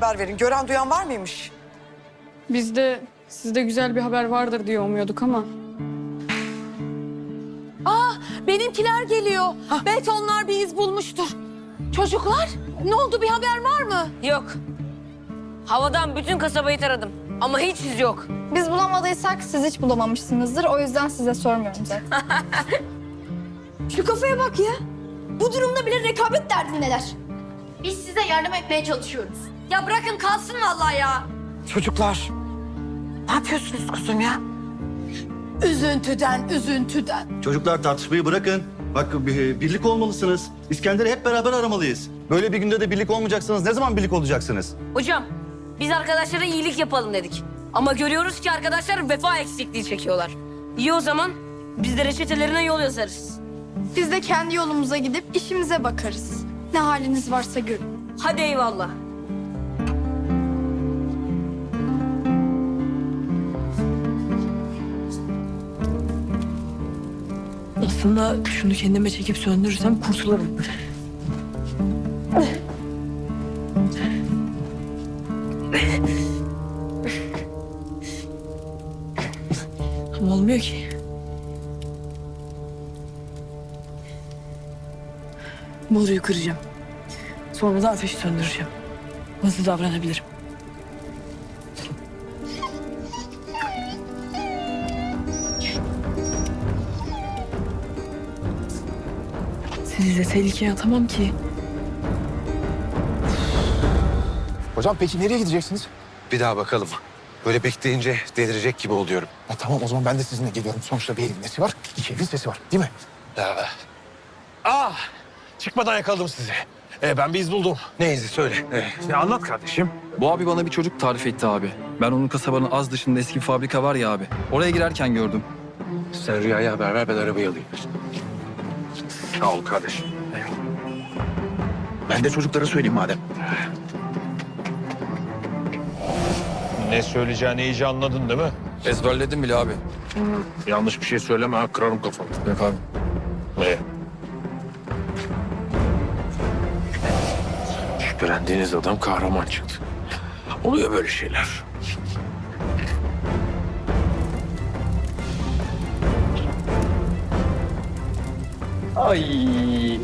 haber verin. Gören duyan var mıymış? Biz de sizde güzel bir haber vardır diye umuyorduk ama Benimkiler geliyor. Belki onlar bir iz bulmuştur. Çocuklar ne oldu bir haber var mı? Yok. Havadan bütün kasabayı taradım. Ama hiç iz yok. Biz bulamadıysak siz hiç bulamamışsınızdır. O yüzden size sormuyorum zaten. Şu kafaya bak ya. Bu durumda bile rekabet derdindeler. Biz size yardım etmeye çalışıyoruz. Ya bırakın kalsın vallahi ya. Çocuklar. Ne yapıyorsunuz kuzum ya? Üzüntüden, üzüntüden. Çocuklar tartışmayı bırakın. Bak bir- birlik olmalısınız. İskender'i hep beraber aramalıyız. Böyle bir günde de birlik olmayacaksanız ne zaman birlik olacaksınız? Hocam biz arkadaşlara iyilik yapalım dedik. Ama görüyoruz ki arkadaşlar vefa eksikliği çekiyorlar. İyi o zaman biz de reçetelerine yol yazarız. Biz de kendi yolumuza gidip işimize bakarız. Ne haliniz varsa görün. Hadi eyvallah. Aslında şunu kendime çekip söndürürsem kurtularım. Ama olmuyor ki. Boruyu kıracağım. Sonra da ateşi söndüreceğim. Hızlı davranabilirim. Sizi de tehlikeye atamam ki. Hocam peki nereye gideceksiniz? Bir daha bakalım. Böyle bekleyince delirecek gibi oluyorum. Ha, tamam o zaman ben de sizinle geliyorum. Sonuçta bir elin nesi var, iki elin sesi var değil mi? Ah! Çıkmadan yakaladım sizi. Ee, ben bir iz buldum. Ne izi söyle. Ya anlat kardeşim. Bu abi bana bir çocuk tarif etti abi. Ben onun kasabanın az dışında eski bir fabrika var ya abi. Oraya girerken gördüm. Sen Rüya'ya haber ver ben arabayı alayım. Sağ ol kardeşim. Ben de çocuklara söyleyeyim madem. Ne söyleyeceğini iyice anladın değil mi? Ezberledim bile abi. Yanlış bir şey söyleme ha kırarım kafanı. Yok abi. Ee? Şüphelendiğiniz adam kahraman çıktı. Oluyor böyle şeyler. Ay.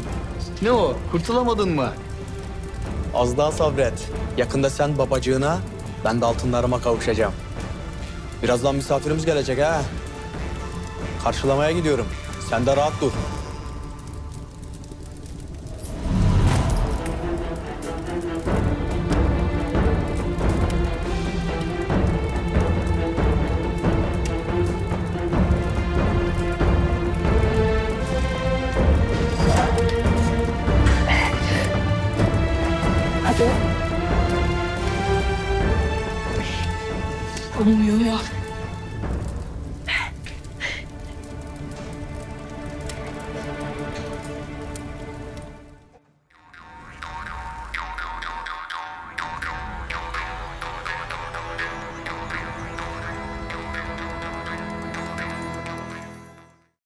Ne o? Kurtulamadın mı? Az daha sabret. Yakında sen babacığına, ben de altınlarıma kavuşacağım. Birazdan misafirimiz gelecek ha. Karşılamaya gidiyorum. Sen de rahat dur. Olmuyor ya.